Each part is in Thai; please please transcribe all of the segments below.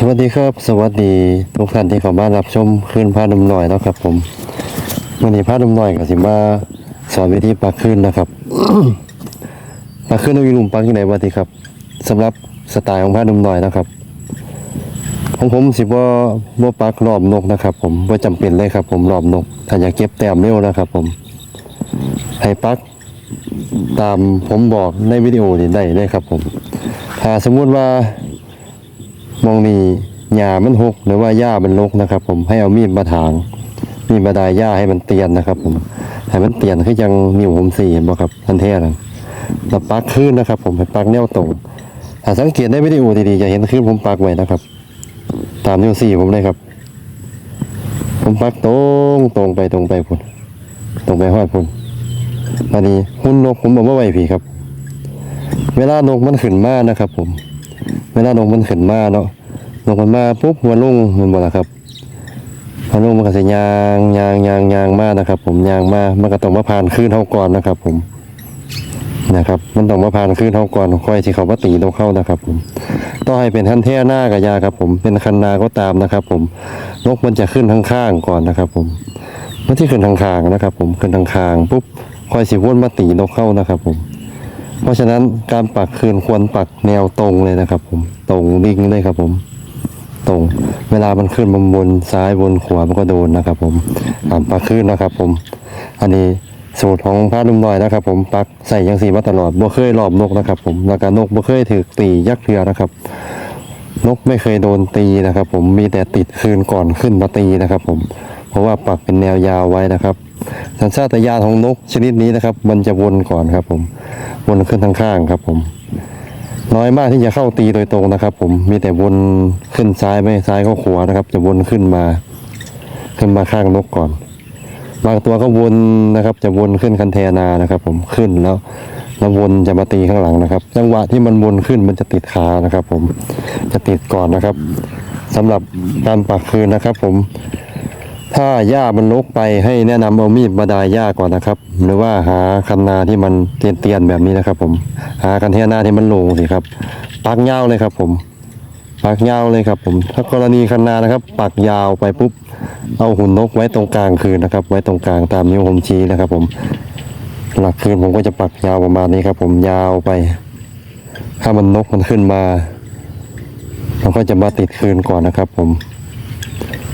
สวัสดีครับ สวัสดีทุกท่านที่เข้ามารับชมคืนพาดมหน่อยนะครับผมวันนี้พาดมหน่อยก็สิมาสอนวิธีปักคืนนะครับปักคืนเอาอยู่ลุมปักที่ไหนวะทีครับสำหรับสไตล์ของพาดมหน่อยนะครับของผมสิบ่บ่าปักรอบนกนะครับ ผมบ่าจำเป็นเลยครับ ผมรอบนก ถ้าอยากเก็บแต้มเร็วนะครับ ผม ให้ปักตามผมบอกในวิดีโอนี้ได้เลยครับ ผม ถ้าสมมุติว่า มองนี่หญ้ามันหกหรือว่าหญ้ามันรกนะครับ ผมให้เอามีดมาถางมีดมาดายหญ้าให้มันเตียนนะครับ ผมให้มันเตียนคือยังนิ้วผมสี่เห็นบ่ครับทันเท่นั้นแล้วปักขึ้นนะครับ ผมให้ปักแนวตรงถ้าสังเกตได้ในวิดีโอดีๆจะเห็นขึ้นผมปักไว้นะครับ ตามนิ้วสี่ผมเลยครับ ผมปักตรงตรงไปตรงไปพุ่นตรงไปหอดพุ่นอันนี้หุ่นนกผมบอกว่าไว้ผีครับ เวลานกมันขึ้นมานะครับ ผม เวลานกมันขึ้นมาเนาะนกมันมาปุ๊บหัวลุ่งมันบ่ล่ะครับหัวลุ่งมันก็สิยางยางยางยางมากนะครับ ผมยางมามันก็ต้องมาผ่านคลื่นเฮาก่อนนะครับ ผมนะครับ มันต้องมาผ่านคลื่นเฮาก่อนค่อยสิเขามาตีนกเข้านะครับ ผมต้องให้เป็นท่านแท่หน้ากับยาครับ ผมเป็นคันนาก็ตามนะครับ ผมนกมันจะขึ้นข้างก่อนนะครับ ผมมันที่ขึ้นข้างนะครับ ผมขึ้นข้างปุ๊บค่อยสิวนมาตีนกเข้านะครับ ผม เพราะฉะนั้นการปักคืนควรปักแนวตรงเลยนะครับ ผมตรงดิ่งเลยครับผม ตรง เวลามันขึ้นบนบนซ้ายบนขวามันก็โดนนะครับ ผมการปักคืนนะครับ ผม อันนี้สูตรของพระนุ่มน้อยนะครับ ผมปักใส่ยังสีมาตลอดบ่เคยรอบนกนะครับ ผมแล้วก็นกบ่เคยถือตียักษ์เรือนะครับ นกไม่เคยโดนตีนะครับ ผมมีแต่ติดคืนก่อนขึ้นมาตีนะครับ ผมเพราะว่าปักเป็นแนวยาวไว้นะครับ สัญชาตญาณของนกชนิดนี้นะครับ มันจะวนก่อนครับ ผม วนขึ้นทางข้างครับ ผม น้อยมากที่จะเข้าตีโดยตรงนะครับ ผมมีแต่วนขึ้นซ้ายไม่ซ้ายก็ขวานะครับ จะวนขึ้นมา ขึ้นมาข้างนกก่อน บางตัวก็วนนะครับ จะวนขึ้นคันเทนานะครับ ผมขึ้นแล้วแล้ววนจะมาตีข้างหลังนะครับ จังหวะที่มันวนขึ้นมันจะติดขานะครับ ผมจะติดก่อนนะครับสำหรับการปักคืนนะครับ ผม ถ้าหญ้ามันรกไปให้แนะนำเอามีดมาดายหญ้าก่อนนะครับ หรือว่าหาคันนาที่มันเตียนๆแบบนี้นะครับ ผม หาคันเทนาที่มันโล่งสิครับ ปักเยาเลยครับ ผม ปักเยาเลยครับ ผม ถ้ากรณีคันนานะครับ ปักยาวไปปุ๊บ เอาหุ่นนกไว้ตรงกลางคืนนะครับ ไว้ตรงกลางตามนิ้วผมชี้นะครับ ผม หลักคืนผมก็จะปักยาวประมาณนี้ครับ ผมยาวไป ถ้ามันนกมันขึ้นมาเราก็จะมาติดคืนก่อนนะครับ ผม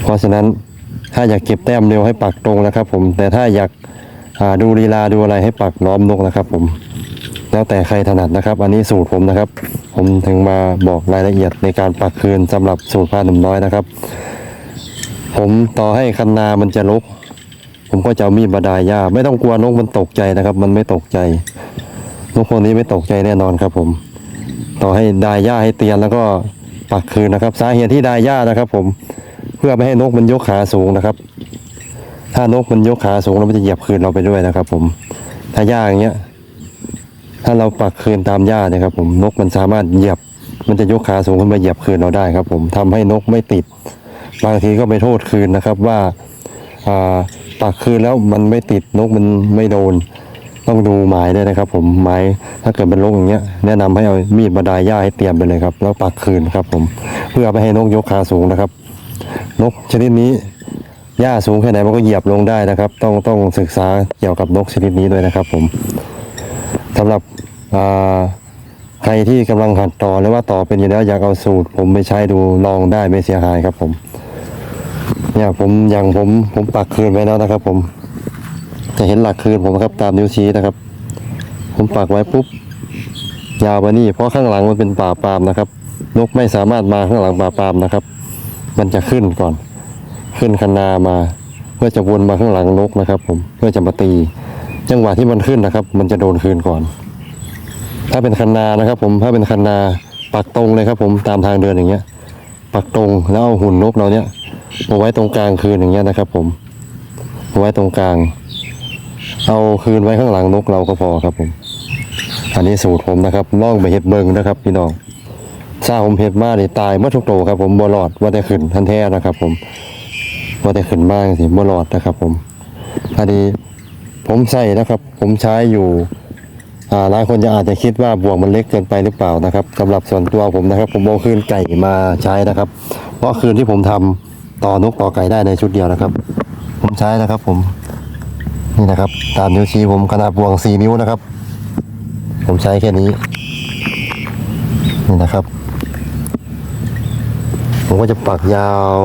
เพราะฉะนั้น ถ้าอยากเก็บแต้มเร็วให้ปักตรงนะครับ ผม แต่ถ้าอยากาดูลีลาดูอะไรให้ปักล้อมนกนะครับ ผม แล้วแต่ใครถนัดนะครับ อันนี้สูตรผมนะครับ ผมถึงมาบอกรายละเอียดในการปักคืนสำหรับสูตรผ้าหนุ่มน้อยนะครับ ผมต่อให้คันนามันจะลกผมก็จะเอามีดมาดายหญ้าไม่ต้องกลัวนกมันตกใจนะครับ มันไม่ตกใจนกพวกนี้ไม่ตกใจแน่นอนครับ ผม ต่อให้ดายหญ้าให้เตียนแล้วก็ปักคืนนะครับ สาเหตุที่ดายหญ้านะครับ ผม เพื่อไม่ให้นกมันยกขาสูงนะครับ ถ้านกมันยกขาสูงแล้วมันจะเหยียบคืนเราไปด้วยนะครับ ผม ถ้าหญ้าอย่างเงี้ย ถ้าเราปักคืนตามหญ้าเนี่ยครับ ผมนกมันสามารถเหยียบ มันจะยกขาสูงขึ้นมาเหยียบคืนเราได้ครับ ผมทำให้นกไม่ติด บางทีก็ไปโทษคืนนะครับ ว่าปักคืนแล้วมันไม่ติดนกมันไม่โดนต้องดูหมายด้วยนะครับ ผมหมายถ้าเกิดเป็นนกอย่างเงี้ยแนะนำให้เอามีดมาดายหญ้าให้เตรียมไปเลยครับ แล้วปักคืนครับ ผมเพื่อไม่ให้นกยกขาสูงนะครับ นกชนิดนี้หญ้าสูงแค่ไหนมันก็เหยียบลงได้นะครับ ต้องต้องศึกษาเกี่ยวกับนกชนิดนี้ด้วยนะครับ ผมสำหรับใครที่กำลังหัดต่อหรือว่าต่อเป็นอยู่แล้วอยากเอาสูตร ผมไปใช้ดูลองได้ไม่เสียหายครับ ผม เนี่ยผมอย่างผมผมปักคืนไว้แล้วนะครับ ผม จะเห็นหลักคืนผมครับตามนิ้วชี้นะครับ ผมปักไว้ปุ๊บยาวไปนี่เพราะข้างหลังมันเป็นป่าปามนะครับ นกไม่สามารถมาข้างหลังป่าปามนะครับ มันจะขึ้นก่อน ขึ้นคันนามาเพื่อจะวนมาข้างหลังนกนะครับ ผมเพื่อจะมาตี จังหวะที่มันขึ้นนะครับ มันจะโดนคืนก่อน ถ้าเป็นคันนานะครับ ผมถ้าเป็นคันนาปักตรงเลยครับ ผมตามทางเดินอย่างเงี้ย ปักตรงแล้วเอาหุ่นนกเราเนี้ยมาไว้ตรงกลางคืนอย่างเงี้ยนะครับ ผมมาไว้ตรงกลาง เอาคืนไว้ข้างหลังนกเราก็พอครับ ผม อันนี้สูตรผมนะครับล่องไปเห็ดเบิงนะครับ พี่น้อง ซาผมเห็ดมานี่ตายเมื่อทุกโตครับ ผมบ่รอดว่าแต่ขึ้นทันแท้นะครับ ผมว่าแต่ขึ้นมากสิบ่รอดนะครับ ผมอันนี้ผมใส่นะครับ ผมใช้อยู่อ่าหลายคนจะอาจจะคิดว่าบ่วงมันเล็กเกินไปหรือเปล่านะครับสำหรับส่วนตัวผมนะครับ ผมเอาคืนไก่มาใช้นะครับ เพราะคืนที่ผมทำต่อนกต่อไก่ได้ในชุดเดียวนะครับ ผมใช้นะครับ ผมนี่นะครับ ตามนิ้วชี้ผมขนาดบ่วงสี่นิ้วนะครับ ผมใช้แค่นี้นี่นะครับ ผมก็จะปักยาว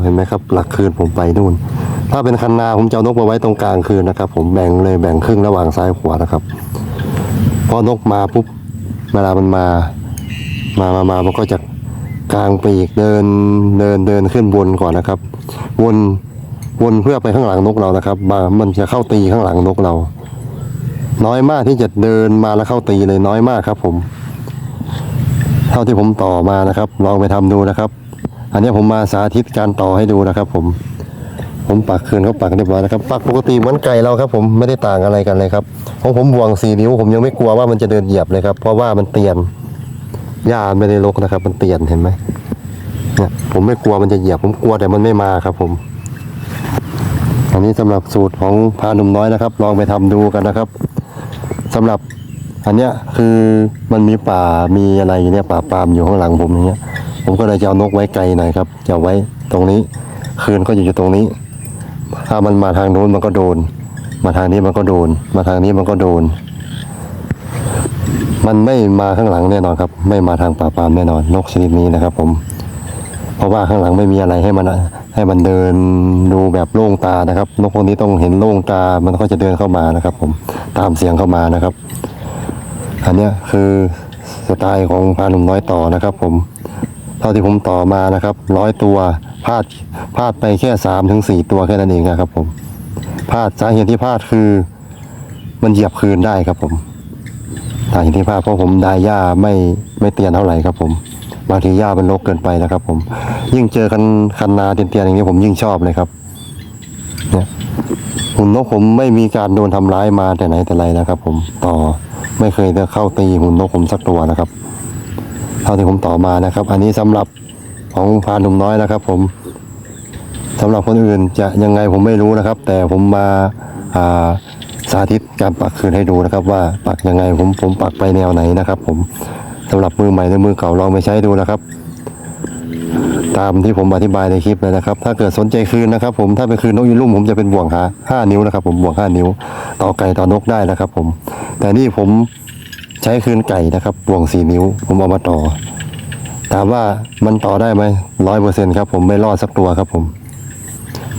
เห็นไหมครับ หลักคืนผมไปนู่น ถ้าเป็นคันนาผมจะเอานกมาไว้ตรงกลางคืนนะครับ ผมแบ่งเลยแบ่งครึ่งระหว่างซ้ายขวานะครับพอนกมาปุ๊บเวลามันมา มามามามันก็จะกลางปีกเดินเดินเดินขึ้นวนก่อนนะครับ วนวนเพื่อไปข้างหลังนกเรานะครับมามันจะเข้าตีข้างหลังนกเรา น้อยมากที่จะเดินมาแล้วเข้าตีเลยน้อยมากครับ ผม เท่าที่ผมต่อมานะครับ ลองไปทำดูนะครับ อันนี้ผมมาสาธิตการต่อให้ดูนะครับ ผม ผมปักคืนเขาปักเรียบร้อยนะครับ ปักปกติเหมือนไก่เราครับผมไม่ได้ต่างอะไรกันเลยครับของผมบ่วงสี่นิ้ว ผมยังไม่กลัวว่ามันจะเดินเหยียบเลยครับ เพราะว่ามันเตียนหญ้าไม่ได้รกนะครับ มันเตียนเห็นไหมเนี่ยผมไม่กลัวมันจะเหยียบ ผมกลัวแต่มันไม่มาครับ ผม อันนี้สำหรับสูตรของพาหนุ่มน้อยนะครับ ลองไปทำดูกันนะครับสำหรับอันเนี้ยคือมันมีป่ามีอะไรอยู่เนี่ยป่าปามอยู่ข้างหลังผมอย่างเงี้ย ผมก็เลยจะเอานกไว้ไกลหน่อยครับจะไว้ตรงนี้คืนก็อยู่ตรงนี้ ถ้ามันมาทางโน้นมันก็โดน มาทางนี้มันก็โดน มาทางนี้มันก็โดน มันไม่มาข้างหลังแน่นอนครับ ไม่มาทางป่าปามแน่นอน นกชนิดนี้นะครับ ผม เพราะว่าข้างหลังไม่มีอะไรให้มันให้มันเดินดูแบบโล่งตานะครับ นกพวกนี้ต้องเห็นโล่งตา มันก็จะเดินเข้ามานะครับ ผมตามเสียงเข้ามานะครับ อันนี้คือสไตล์ของพาหนุ่มน้อยต่อนะครับ ผม เท่าที่ผมต่อมานะครับร้อยตัวพลาดพลาดไปแค่สามถึงสี่ตัวแค่นั้นเองนะครับผมพลาดสาเหตุที่พลาดคือ มันเหยียบคืนได้ครับผมสาเหตุที่พลาดเพราะผมได้หญ้าไม่ไม่เตียนเท่าไหร่ครับผมบางทีหญ้ามันรกเกินไปนะครับ ผม ยิ่งเจอคันคันนาเตียนๆอย่างนี้ผมยิ่งชอบเลยครับเนี่ยหุ่นนกผมไม่มีการโดนทำร้ายมาแต่ไหนแต่ไรนะครับ ผมต่อไม่เคยจะเข้าตีหุ่นนกผมสักตัวนะครับ ท่าที่ผมต่อมานะครับ อันนี้สำหรับของพานหนุ่มน้อยนะครับ ผมสำหรับคนอื่นจะยังไงผมไม่รู้นะครับ แต่ผมมาอ่าสาธิตการปักคืนให้ดูนะครับ ว่าปักยังไงผมผมปักไปแนวไหนนะครับ ผมสำหรับมือใหม่หรือมือเก่าลองไปใช้ดูนะครับ ตามที่ผมอธิบายในคลิปเลยนะครับ ถ้าเกิดสนใจคืนนะครับ ผมถ้าเป็นคืนนกยีรุ่มผมจะเป็นบ่วงหาห้านิ้วนะครับ ผมบ่วงห้านิ้วต่อไก่ต่อนกได้นะครับ ผม แต่นี่ผม ใช้คืนไก่นะครับบ่วงสี่นิ้ว ผมเอามาต่อ ถามว่ามันต่อได้ไหมร้อยเปอร์เซ็นครับ ผมไม่รอดสักตัวครับ ผม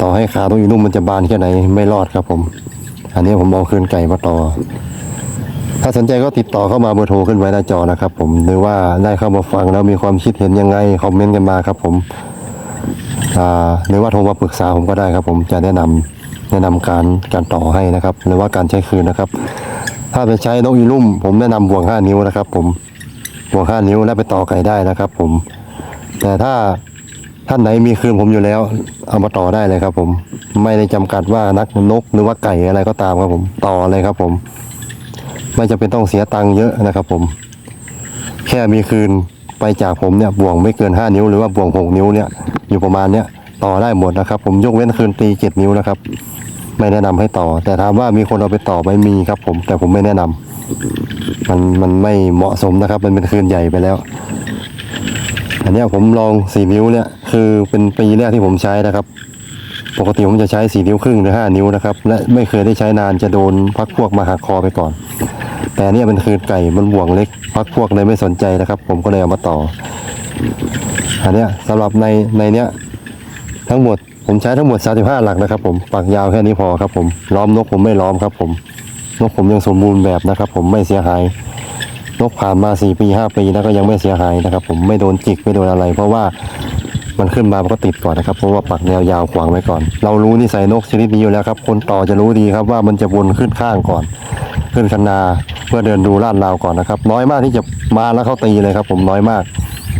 ต่อให้ขาตรงอีนุ่มมันจะบานแค่ไหนไม่รอดครับ ผม อันนี้ผมเอาคืนไก่มาต่อ ถ้าสนใจก็ติดต่อเข้ามาเบอร์โทรขึ้นไว้หน้าจอนะครับ ผมหรือว่าได้เข้ามาฟังแล้วมีความคิดเห็นยังไงคอมเมนต์กันมาครับ ผมหรือว่าโทรมาปรึกษาผมก็ได้ครับ ผมจะแนะนำแนะนำการการต่อให้นะครับ หรือว่าการใช้คืนนะครับ ถ้าไปใช้นกอีลุ่ม ผมแนะนำบ่วงห้านิ้วนะครับ ผมบ่วงห้านิ้วแล้วไปต่อไก่ได้นะครับ ผม แต่ถ้าท่านไหนมีคืนผมอยู่แล้ว เอามาต่อได้เลยครับ ผม ไม่ได้จำกัดว่านักนกหรือว่าไก่อะไรก็ตามครับผมต่อเลยครับ ผม ไม่จำเป็นต้องเสียตังค์เยอะนะครับ ผม แค่มีคืนไปจากผมเนี่ยบ่วงไม่เกินห้านิ้วหรือว่าบ่วงหกนิ้วเนี่ยอยู่ประมาณเนี้ยต่อได้หมดนะครับ ผมยกเว้นคืนตีเจ็ดนิ้วนะครับ ไม่แนะนำให้ต่อ แต่ถามว่ามีคนเอาไปต่อไหม่มีครับ ผม แต่ผมไม่แนะนำมันมันไม่เหมาะสมนะครับ มันเป็นคืนใหญ่ไปแล้ว อันนี้ผมลองสี่นิ้วเนี่ย คือเป็นปีแรกที่ผมใช้นะครับ ปกติผมจะใช้สี่นิ้วครึ่งหรือห้านิ้วนะครับ และไม่เคยได้ใช้นานจะโดนพักพวกมาหักคอไปก่อน แต่เนี่ยเป็นคืนไก่มันบ่วงเล็ก พักพวกเลยไม่สนใจนะครับ ผมก็เลยเอามาต่อ อันเนี้ยสำหรับในในเนี้ยทั้งหมด ผมใช้ทั้งหมด 35 หลักนะครับ ผมปักยาวแค่นี้พอครับ ผมล้อมนกผมไม่ล้อมครับ ผมนกผมยังสมบูรณ์แบบนะครับ ผมไม่เสียหาย นกผ่านมา4ปี5ปีแล้วก็ยังไม่เสียหายนะครับ ผมไม่โดนจิกไม่โดนอะไร เพราะว่ามันขึ้นมามันก็ติดก่อนนะครับเพราะว่าปักแนวยาวขวางไว้ก่อน เรารู้นิสัยนกชนิดนี้อยู่แล้วครับ คนต่อจะรู้ดีครับว่ามันจะวนขึ้นข้างก่อน ขึ้นคันนาเพื่อเดินดูลาดราวก่อนนะครับ น้อยมากที่จะมาแล้วเข้าตีเลยครับ ผมน้อยมาก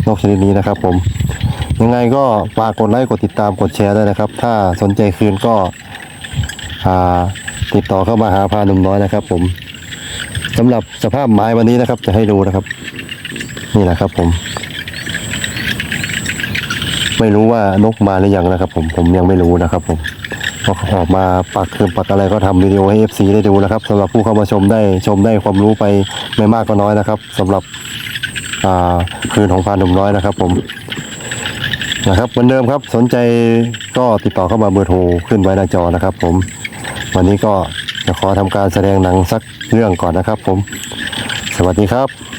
นกชนิดนี้นะครับ ผม ยังไงก็ฝากกดไลค์กดติดตามกดแชร์ด้วยนะครับ ถ้าสนใจคืนก็ติดต่อเข้ามาหาพาหนุ่มน้อยนะครับ ผมสำหรับสภาพไม้วันนี้นะครับ จะให้ดูนะครับ นี่แหละครับผม ไม่รู้ว่านกมาหรือยังนะครับ ผมผมยังไม่รู้นะครับ ผมก็ออกมาปักคืนปักอะไรก็ทำวิดีโอให้ FC ได้ดูนะครับสำหรับผู้เข้ามาชมได้ชมได้ความรู้ไปไม่มากก็น้อยนะครับสำหรับคืนของพาหนุ่มน้อยนะครับ ผม นะครับเหมือนเดิมครับสนใจก็ติดต่อเข้ามาเบอร์โทรขึ้นไว้หน้าจอนะครับ ผม วันนี้ก็จะขอทำการแสดงหนังสักเรื่องก่อนนะครับ ผม สวัสดีครับ